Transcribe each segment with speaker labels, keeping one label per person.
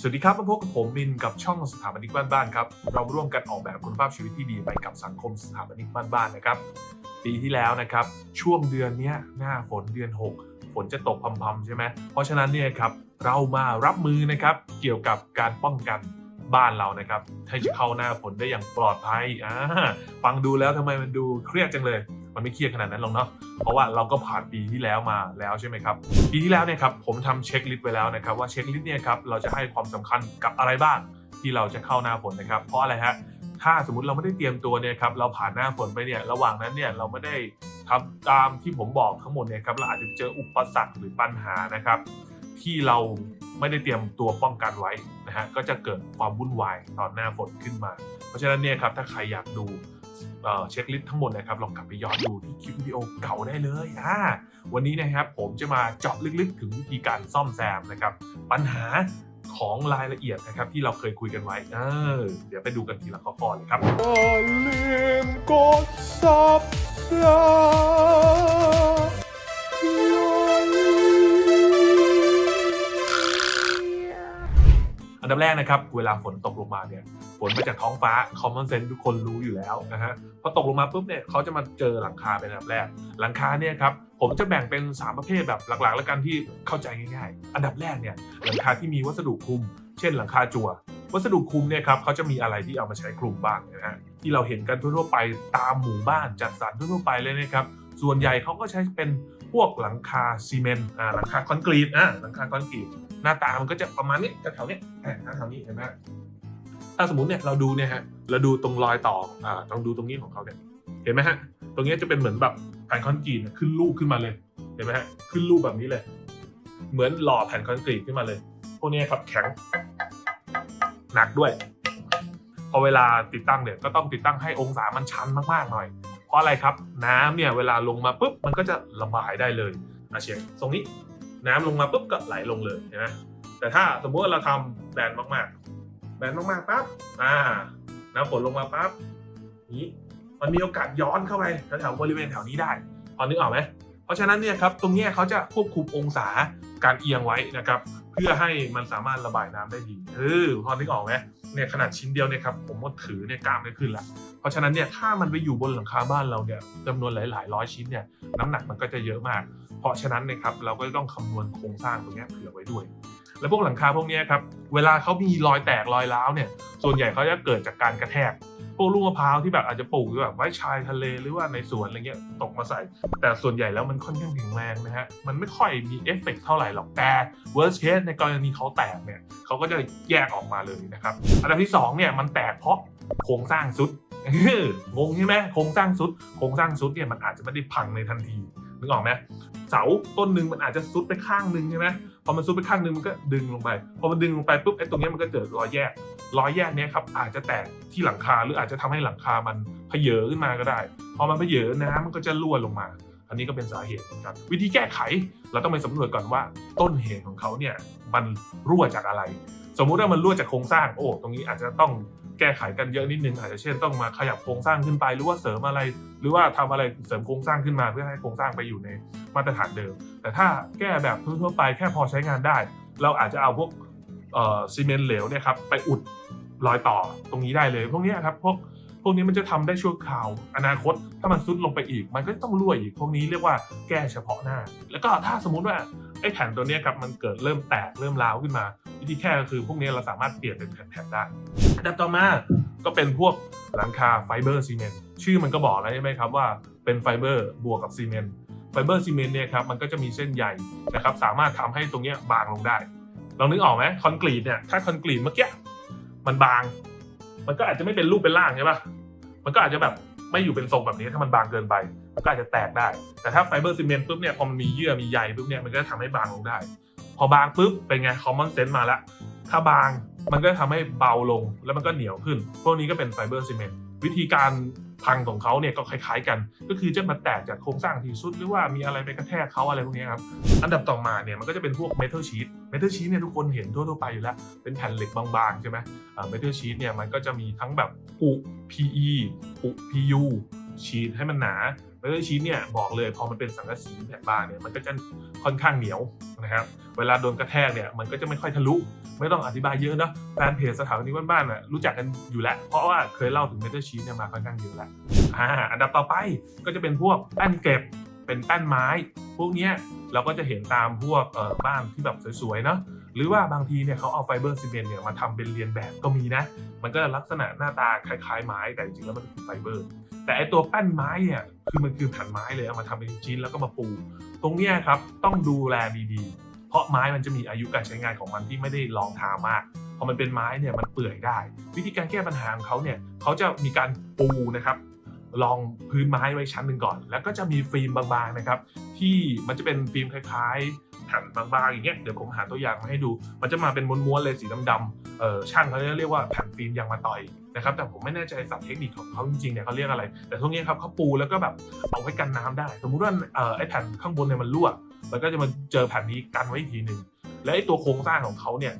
Speaker 1: สวัสดีครับมาพบกับผมมินกับช่องสถาปนิกบ้านๆครับเราร่วมกันออกแบบคุณภาพชีวิตที่ดีไปกับสังคมสถาปนิกบ้านๆนะครับ ปีที่แล้วนะครับ ช่วงเดือนนี้หน้าฝนเดือน 6 ฝนจะตกพำๆใช่ไหมเพราะฉะนั้นเนี่ยครับเรามารับมือนะครับ เกี่ยวกับการป้องกันบ้านเรานะครับให้เข้าหน้าฝนได้อย่างปลอดภัยอ่าฟังดูแล้วทำไมมันดูเครียดจังเลย มันไม่เครียดขนาดนั้นหรอกเนาะเพราะว่าเราก็ผ่านปีที่แล้วมาแล้วใช่ไหมครับปีที่แล้วเนี่ยครับผมทำเช็คลิสต์ไว้แล้วนะครับว่าเช็คลิสต์เนี่ยครับเราจะให้ความสำคัญกับอะไรบ้างที่เราจะเข้าหน้าฝนนะครับ เพราะอะไรฮะถ้าสมมติเราไม่ได้เตรียมตัวเนี่ยครับเราผ่านหน้าฝนไปเนี่ยระหว่างนั้นเนี่ยเราไม่ได้ทำตามที่ผมบอกทั้งหมดเนี่ยครับเราอาจจะเจออุปสรรคหรือปัญหานะครับ ที่เราไม่ได้เตรียมตัวป้องกันไว้นะฮะก็จะเกิดความวุ่นวายตอนหน้าฝนขึ้นมา เพราะฉะนั้นเนี่ยครับถ้าใครอยากดู เช็คลิสต์ทั้งหมดนะครับลองกลับไปย้อนดูที่คลิปวิดีโอเก่าได้เลยอ่าวันนี้นะครับผมจะมาเจาะลึกๆ ถึงวิธีการซ่อมแซมนะครับ ปัญหาของรายละเอียดนะครับที่เราเคยคุยกันไว้เออเดี๋ยวไปดูกันทีละข้อๆเลยครับ
Speaker 2: อย่าลืมกด subscribe
Speaker 1: นดับแรกนะครับเวลาฝนตกลงมาเนี่ยฝนมาจากท้องฟ้า common sense ทุกคนรู้อยู่แล้วนะฮะพอตกลงมาปุ๊บเนี่ยเขาจะมาเจอหลังคาเป็นอันดับแรก หลังคาเนี่ยครับผมจะแบ่งเป็น 3 ประเภทแบบหลักๆ แล้วกันที่เข้าใจง่ายๆ อันดับแรกเนี่ยหลังคาที่มีวัสดุคลุม เช่นหลังคาจั่ววัสดุคลุมเนี่ยครับเขาจะมีอะไรที่เอามาใช้คลุมบ้างนะฮะที่เราเห็นกันทั่วๆไปตามหมู่บ้านจัดสรรทั่วๆไปเลยนะครับส่วนใหญ่เขาก็ใช้เป็น พวกหลังคาซีเมนต์อ่าหลังคาคอนกรีตอ่าหลังคาคอนกรีตหน้าตามันก็จะประมาณนี้แถวๆนี้ยอ่าแถวๆนี้เห็นไหมถ้าสมมติเนี่ยเราดูเนี่ยฮะเราดูตรงรอยต่ออ่าต้องดูตรงนี้ของเขาเนี่ยเห็นไหมฮะตรงนี้จะเป็นเหมือนแบบแผ่นคอนกรีตเนี่ยขึ้นรูปขึ้นมาเลยเห็นไหมฮะขึ้นรูปแบบนี้เลย เหมือนหล่อแผ่นคอนกรีตขึ้นมาเลย พวกนี้ครับแข็งหนักด้วยพอเวลาติดตั้งเนี่ยก็ต้องติดตั้งให้องศามันชันมากๆหน่อย เพราะอะไรครับ น้ำเนี่ยเวลาลงมาปุ๊บมันก็จะระบายได้เลยอาเชียงตรงนี้น้ำลงมาปุ๊บก็ไหลลงเลยเห็นไหมแต่ถ้าสมมติเราทำแบนมากๆ แบนมากๆปั๊บอ่าน้ำฝนลงมาปั๊บนี้มันมีโอกาสย้อนเข้าไปแถวๆบริเวณแถวนี้ได้พอนึกออกไหมเพราะฉะนั้นเนี่ยครับตรงนี้เขาจะควบคุมองศาการเอียงไว้นะครับ เพื่อให้มันสามารถระบายน้ำได้ดีเออพอนึกออกไหมเนี่ยขนาดชิ้นเดียวเนี่ยครับผมว่าถือเนี่ยกล้ามได้ขึ้นละ ราะฉะนั้นเนี่ยถ้ามันไปอยู่บนหลังคาบ้านเราเนี่ยจำนวนหลาย ๆ ร้อยชิ้นเนี่ยน้ำหนักมันก็จะเยอะมาก เพราะฉะนั้นนะครับเราก็ต้องคำนวณโครงสร้างตรงนี้เผื่อไว้ด้วย แล้วพวกหลังคาพวกนี้ครับเวลาเขามีรอยแตกรอยร้าวเนี่ยส่วนใหญ่เขาจะเกิดจากการกระแทกพวกลูกมะพร้าวที่แบบอาจจะปลูกแบบไว้ชายทะเลหรือว่าในสวนอะไรเงี้ยตกมาใส่ แต่ส่วนใหญ่แล้วมันค่อนข้างแข็งแรงนะฮะมันไม่ค่อยมีเอฟเฟกต์เท่าไหร่หรอกแต่ worst case ในกรณีเขาแตกเนี่ยเขาก็จะแยกออกมาเลยนะครับอันดับที่สองเนี่ยมันแตกเพราะ โครงสร้างซุดงงใช่ไหมโครงสร้างซุดโครงสร้างซุดเนี่ยมันอาจจะไม่ได้พังในทันทีนึกออกไหมเสาต้นหนึ่งมันอาจจะซุดไปข้างหนึ่งใช่ไหมพอมันซุดไปข้างหนึ่งมันก็ดึงลงไปพอมันดึงลงไปปุ๊บไอ้ตรงนี้มันก็เกิดรอยแยกรอยแยกเนี้ยครับอาจจะแตกที่หลังคาหรืออาจจะทำให้หลังคามันเพเยอขึ้นมาก็ได้ พอมันเพเยอน้ำมันก็จะรั่วลงมา อันนี้ก็เป็นสาเหตุเหมือนกันวิธีแก้ไขเราต้องไปสำรวจก่อนว่าต้นเหตุของเขาเนี่ยมันรั่วจากอะไร สมมุติว่ามันรั่วจากโครงสร้างโอ้ตรงนี้อาจจะต้อง แก้ไขกันเยอะนิดนึงอาจจะเช่นต้องมาขยับโครงสร้างขึ้นไป หรือว่าเสริมอะไร หรือว่าทำอะไรเสริมโครงสร้างขึ้นมาเพื่อให้โครงสร้างไปอยู่ในมาตรฐานเดิม แต่ถ้าแก้แบบทั่วไปแค่พอใช้งานได้ เราอาจจะเอาพวกซีเมนต์เหลวเนี่ยครับไปอุดรอยต่อตรงนี้ได้เลย พวกนี้ครับพวกพวกนี้มันจะทำได้ชั่วคราว อนาคตถ้ามันซุดลงไปอีก มันก็ต้องรั่วอีก พวกนี้เรียกว่าแก้เฉพาะหน้า แล้วก็ถ้าสมมุติว่าไอ้แผ่นตัวนี้ครับมันเกิดเริ่มแตกเริ่มร้าวขึ้นมา วิธีแก้ก็คือพวกนี้เราสามารถเปลี่ยนเป็นแผ่นๆได้อันดับต่อมาก็เป็นพวกหลังคาไฟเบอร์ซีเมนต์ชื่อมันก็บอกแล้วใช่ไหมครับว่าเป็นไฟเบอร์บวกกับซีเมนต์ไฟเบอร์ซีเมนต์เนี่ยครับมันก็จะมีเส้นใยนะครับสามารถทำให้ตรงเนี้ยบางลงได้ลองนึกออกไหมคอนกรีตเนี่ยถ้าคอนกรีตเมื่อกี้มันบาง มันก็อาจจะไม่เป็นรูปเป็นร่างใช่ปะมันก็อาจจะแบบไม่อยู่เป็นทรงแบบนี้ถ้ามันบางเกินไปมันก็อาจจะแตกได้ แต่ถ้าไฟเบอร์ซีเมนต์ปุ๊บเนี่ยพอมันมีเยื่อมีใยปุ๊บเนี่ยมันก็จะทำให้บางลงได้ พอบางปุ๊บเป็นไงคอมมอนเซนส์มาละถ้าบางมันก็ทำให้เบาลงแล้วมันก็เหนียวขึ้น พวกนี้ก็เป็นไฟเบอร์ซีเมนต์วิธีการพังของเขาเนี่ยก็คล้ายๆกัน ก็คือจะมาแตกจากโครงสร้างที่สุดหรือว่ามีอะไรไปกระแทกเขาอะไรพวกนี้ครับ อันดับต่อมาเนี่ยมันก็จะเป็นพวกเมทัลชีตเมทัลชีตเนี่ยทุกคนเห็นทั่วๆไปอยู่แล้ว เป็นแผ่นเหล็กบางๆใช่ไหมเมทัลชีตเนี่ยมันก็จะมีทั้งแบบปุ PE ปุ PU ชีตให้มันหนา เมเตอร์ชีตเนี่ยบอกเลยพอมันเป็นสังกะสีแผ่นบางเนี่ยมันก็จะค่อนข้างเหนียวนะครับเวลาโดนกระแทกเนี่ยมันก็จะไม่ค่อยทะลุ ไม่ต้องอธิบายเยอะนะแฟนเพจสถานีบ้านๆน่ะรู้จักกันอยู่แล้ว เพราะว่าเคยเล่าถึงเมทัลชีตเนี่ยมาค่อนข้างเยอะแล้วอ่าอันดับต่อไปก็จะเป็นพวกแป้นเก็บเป็นแป้นไม้ พวกนี้เราก็จะเห็นตามพวกเอ่อบ้านที่แบบสวยๆเนาะหรือว่าบางทีเนี่ยเขาเอาไฟเบอร์ซีเมนต์เนี่ยมาทำเป็นเรียนแบบก็มีนะ มันก็ลักษณะหน้าตาคล้ายๆไม้แต่จริงๆแล้วมันคือไฟเบอร์ แต่ไอตัวแป้นไม้เนี่ย คือมันคือแผ่นไม้เลยเอามาทำเป็นชิ้นแล้วก็มาปู ตรงเนี้ยครับต้องดูแลดีๆ เพราะไม้มันจะมีอายุการใช้งานของมันที่ไม่ได้ลองทามากพอมันเป็นไม้เนี่ยมันเปื่อยได้ วิธีการแก้ปัญหาของเขาเนี่ยเขาจะมีการปูนะครับรองพื้นไม้ไว้ชั้นหนึ่งก่อน แล้วก็จะมีฟิล์มบางๆนะครับ ที่มันจะเป็นฟิล์มคล้ายๆ แผ่นบางๆอย่างเงี้ยเดี๋ยวผมหาตัวอย่างมาให้ดู มันจะมาเป็นม้วนๆเลยสีดำๆเออช่างเขาเรียกว่าแผ่นฟิล์มยางมะตอยนะครับแต่ผมไม่แน่ใจศัพท์เทคนิคของเขาจริงๆเนี่ยเขาเรียกอะไร แต่ตรงนี้ครับเขาปูแล้วก็แบบเอาไว้กันน้ำได้ สมมุติว่าเออไอแผ่นข้างบนเนี่ยมันรั่วมันก็จะมาเจอแผ่นนี้กันไว้อีกทีหนึ่งและไอตัวโครงสร้างของเขาเนี่ย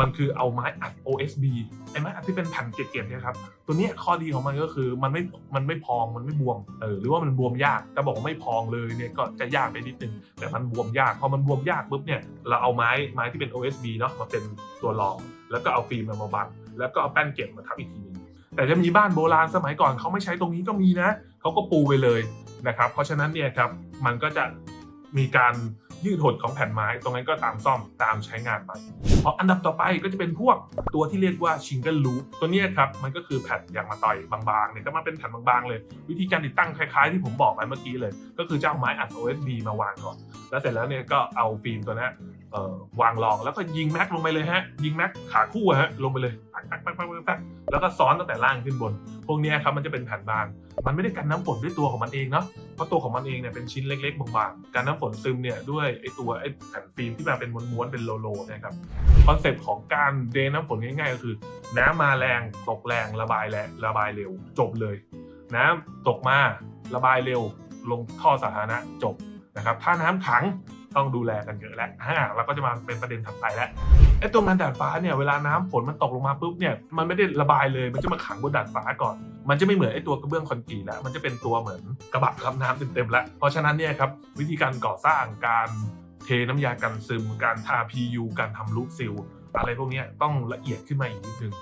Speaker 1: มันคือเอาไม้อัด OSB ไอ้ไม้อัดที่เป็นแผ่นเกล็ดๆเนี่ยครับ ตัวนี้ข้อดีของมันก็คือมันไม่มันไม่พองมันไม่บวมเออหรือว่ามันบวมยากแต่บอกว่าไม่พองเลยเนี่ยก็จะยากไปนิดนึงแต่มันบวมยากพอมันบวมยากปุ๊บเนี่ยเราเอาไม้ไม้ที่เป็น OSB เนาะมาเป็นตัวรอง แล้วก็เอาฟิล์มมาบังแล้วก็เอาแป้นเก็บมาทับอีกทีหนึงแต่จะมีบ้านโบราณสมัยก่อนเขาไม่ใช้ตรงนี้ก็มีนะเขาก็ปูไปเลยนะครับ เพราะฉะนั้นเนี่ยครับมันก็จะมีการ ยืดหดของแผ่นไม้ตรงนั้นก็ตามซ่อมตามใช้งานไปพราะอันดับต่อไปก็จะเป็นพวกตัวที่เรียกว่าชิงเกิลลูตัวนี้ครับมันก็คือแผ่นอย่างมาต่อยบางๆเนี่ยก็มาเป็นแผ่นบางๆเลย วิธีการติดตั้งคล้ายๆ ที่ผมบอกไปเมื่อกี้เลย ก็คือจะเอาไม้อัด OSB มาวางก่อน แล้วเสร็จแล้วเนี่ยก็เอาฟิล์มตัวนี้วางรองแล้วก็ยิงแม็กลงไปเลยฮะยิงแม็กขาคู่ฮะลงไปเลย ปักปักปักปักปักแล้วก็ซ้อนตั้งแต่ล่างขึ้นบน พวกนี้ครับมันจะเป็นแผ่นบาง มันไม่ได้กันน้ำฝนด้วยตัวของมันเองเนาะเพราะตัวของมันเองเนี่ยเป็นชิ้นเล็ก ๆ บางๆการน้ำฝนซึมเนี่ยด้วยไอ้ตัวไอ้แผ่นฟิล์มที่มาเป็นม้วนๆเป็นโลๆเนะครับคอนเซปต์ของการเดนน้ำฝนง่ายๆก็คือ น้ำมาแรงตกแรงระบายแรงระบายเร็วจบเลย น้ำตกมาระบายเร็ว ลงท่อสาธารณะจบนะครับถ้าน้ำขังต้องดูแลกันเยอะแล้วเราก็จะมาเป็นประเด็นถัดไปแล้ว ไอ้ตัวงานดาดฟ้าเนี่ยเวลาน้ำฝนมันตกลงมาปุ๊บเนี่ยมันไม่ได้ระบายเลยมันจะมาขังบนดาดฟ้าก่อน มันจะไม่เหมือนไอ้ตัวกระเบื้องคอนกรีตแล้วมันจะเป็นตัวเหมือนกระบะรับน้ำเต็มๆแล้วเพราะฉะนั้นเนี่ยครับวิธีการก่อสร้างการเทน้ำยากันซึม การทา PU การทำลูกซิลอะไรพวกนี้ต้องละเอียดขึ้นมาอีกนิดนึง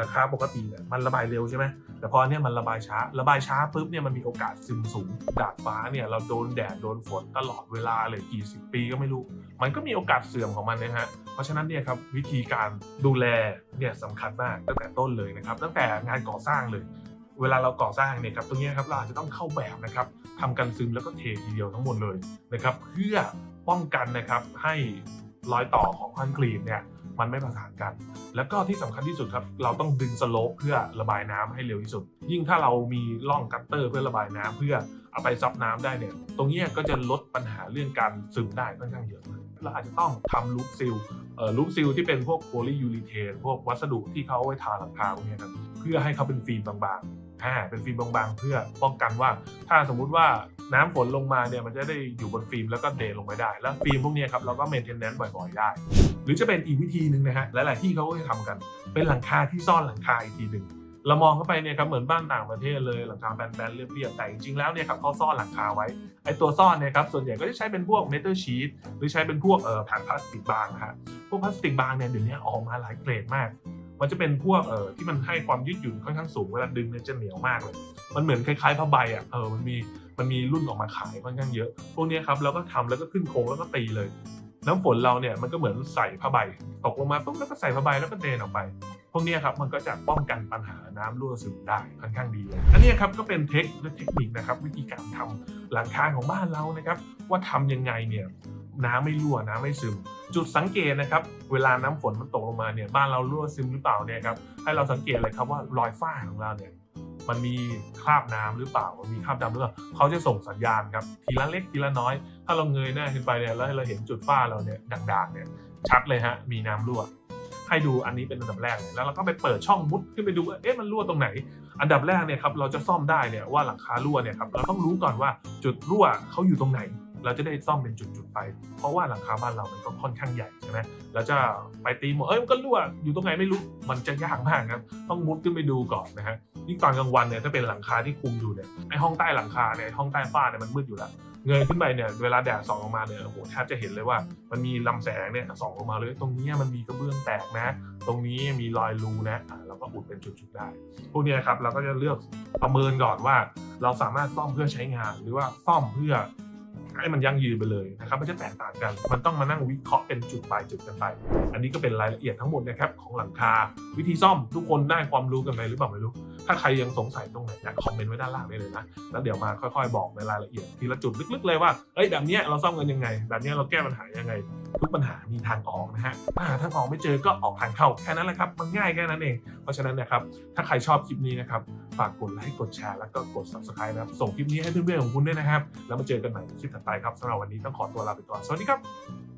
Speaker 1: ราคาปกติเนี่ยมันระบายเร็วใช่ไหมแต่พอเนี่ยมันระบายช้า ระบายช้าปุ๊บเนี่ยมันมีโอกาสซึมสูง ดาดฟ้าเนี่ยเราโดนแดดโดนฝนตลอดเวลาเลยกี่สิบปีก็ไม่รู้ มันก็มีโอกาสเสื่อมของมันนะฮะ เพราะฉะนั้นเนี่ยครับวิธีการดูแลเนี่ยสำคัญมากตั้งแต่ต้นเลยนะครับ ตั้งแต่งานก่อสร้างเลย เวลาเราก่อสร้างเนี่ยครับตรงนี้ครับเราอาจจะต้องเข้าแบบนะครับทำกันซึมแล้วก็เททีเดียวทั้งหมดเลยนะครับเพื่อป้องกันนะครับให้รอยต่อของคอนกรีตเนี่ยมันไม่ประสานกัน แล้วก็ที่สำคัญที่สุดครับ เราต้องดึงสโลปเพื่อระบายน้ำให้เร็วที่สุด ยิ่งถ้าเรามีร่องกัตเตอร์เพื่อระบายน้ำเพื่อ เอาไปซับน้ำได้เนี่ย ตรงนี้ก็จะลดปัญหาเรื่องการซึมได้ค่อนข้างเยอะเลยเราอาจจะต้องทำลูปซิลเอ่อลูปซิลที่เป็นพวกโพลียูริเทนพวกวัสดุที่เขาเอาไว้ทาหลังคาพวกเนี้ยครับเพื่อให้เขาเป็นฟิล์มบางๆอ่าเป็นฟิล์มบางๆ เพื่อป้องกันว่า ถ้าสมมุติว่าน้ำฝนลงมาเนี่ยมันจะได้อยู่บนฟิล์มแล้วก็เดนลงไปได้ แล้วฟิล์มพวกนี้ครับเราก็เมนเทนแนนซ์บ่อยๆได้ หรือจะเป็นอีกวิธีหนึ่งนะฮะหลายๆที่เขาก็จะทำกัน เป็นหลังคาที่ซ่อนหลังคาอีกทีหนึ่ง เรามองเข้าไปเนี่ยครับเหมือนบ้านต่างประเทศเลยหลังคาแบนๆเรียบๆแต่จริงๆแล้วเนี่ยครับเขาซ่อนหลังคาไว้ไอตัวซ่อนเนี่ยครับส่วนใหญ่ก็จะใช้เป็นพวกเมทัลชีตหรือใช้เป็นพวกเอ่อแผ่นพลาสติกบางนะฮะพวกพลาสติกบางเนี่ยเดี๋ยวนี้ออกมาหลายเกรดมากมันจะเป็นพวกเอ่อที่มันให้ความยืดหยุ่นค่อนข้างสูงเวลาดึงเนี่ยจะเหนียวมากเลย มันเหมือนคล้ายๆผ้าใบอะเออมันมีมันมีรุ่นออกมาขายค่อนข้างเยอะ พวกนี้ครับเราก็ทำแล้วก็ขึ้นโครงแล้วก็ตีเลย น้ำฝนเราเนี่ยมันก็เหมือนใส่ผ้าใบ ตกลงมาปุ๊บแล้วก็ใส่ผ้าใบแล้วก็เดนออกไป พวกนี้ครับมันก็จะป้องกันปัญหาน้ำรั่วซึมได้ค่อนข้างดีเลยอันนี้ครับก็เป็นเทคและเทคนิคนะครับวิธีการทำหลังคาของบ้านเรานะครับ ว่าทำยังไงเนี่ยน้ำไม่รั่วน้ำไม่ซึม จุดสังเกตนะครับ เวลาน้ำฝนมันตกลงมาเนี่ยบ้านเรารั่วซึมหรือเปล่าเนี่ยครับให้เราสังเกตเลยครับว่ารอยฝ้าของเราเนี่ย มันมีคราบน้ำหรือเปล่ามันมีคราบดำหรือเปล่าเขาจะส่งสัญญาณครับทีละเล็กทีละน้อย ถ้าเราเงยหน้าขึ้นไปเนี่ยแล้วเราเห็นจุดฝ้าเราเนี่ยด่างๆเนี่ยชัดเลยฮะมีน้ำรั่วให้ดูอันนี้เป็นอันดับแรกเลยแล้วเราก็ไปเปิดช่องมุดขึ้นไปดูว่าเอ๊ะมันรั่วตรงไหน อันดับแรกเนี่ยครับเราจะซ่อมได้เนี่ยว่าหลังคารั่วเนี่ยครับเราต้องรู้ก่อนว่าจุดรั่วเขาอยู่ตรงไหน เราจะได้ซ่อมเป็นจุดๆไป เพราะว่าหลังคาบ้านเรามันก็ค่อนข้างใหญ่ใช่ไหมแล้วจะไปตีหมดเอ้ยมันก็รั่วอยู่ตรงไหนไม่รู้มันจะยากมากครับต้องมุดขึ้นไปดูก่อนนะฮะยิ่งตอนกลางวันเนี่ยถ้าเป็นหลังคาที่คุมอยู่เนี่ยไอห้องใต้หลังคาเนี่ยห้องใต้ฝ้าเนี่ยมันมืดอยู่แล้วเงยขึ้นไปเนี่ยเวลาแดดส่องลงมาเนี่ยโอ้โหแทบจะเห็นเลยว่า มันมีลำแสงเนี่ยส่องลงมาเลย ตรงนี้มันมีกระเบื้องแตกนะ ตรงนี้มีรอยรูนะอ่าเราก็อุดเป็นจุดๆได้ พวกนี้ครับเราก็จะเลือกประเมินก่อนว่า เราสามารถซ่อมเพื่อใช้งาน หรือว่าซ่อมเพื่อ ให้มันยั่งยืนไปเลยนะครับมันจะแตกต่างกัน มันต้องมานั่งวิเคราะห์เป็นจุดไปจุดกันไป อันนี้ก็เป็นรายละเอียดทั้งหมดนะครับของหลังคา วิธีซ่อมทุกคนได้ความรู้กันไปหรือเปล่าไม่รู้ ถ้าใครยังสงสัยตรงไหนนะคอมเมนต์ไว้ด้านล่างได้เลยนะแล้วเดี๋ยวมาค่อยๆ บอกในรายละเอียดทีละจุดลึกๆเลยว่าเอ้ยแบบเนี้ยเราซ่อมกันยังไง แบบเนี้ยเราแก้ปัญหายังไง ทุกปัญหามีทางออกนะฮะถ้าหาทางออกไม่เจอก็ออกทางเข้าแค่นั้นแหละครับ มันง่ายแค่นั้นเอง เพราะฉะนั้นนะครับ ถ้าใครชอบคลิปนี้นะครับ ฝากกดไลค์ กดแชร์ แล้วก็กด subscribe นะครับ ส่งคลิปนี้ให้เพื่อนๆของคุณด้วยนะครับ แล้วมาเจอกันใหม่ในคลิปถัดไปครับสำหรับวันนี้ต้องขอตัวลาไปก่อน สวัสดีครับ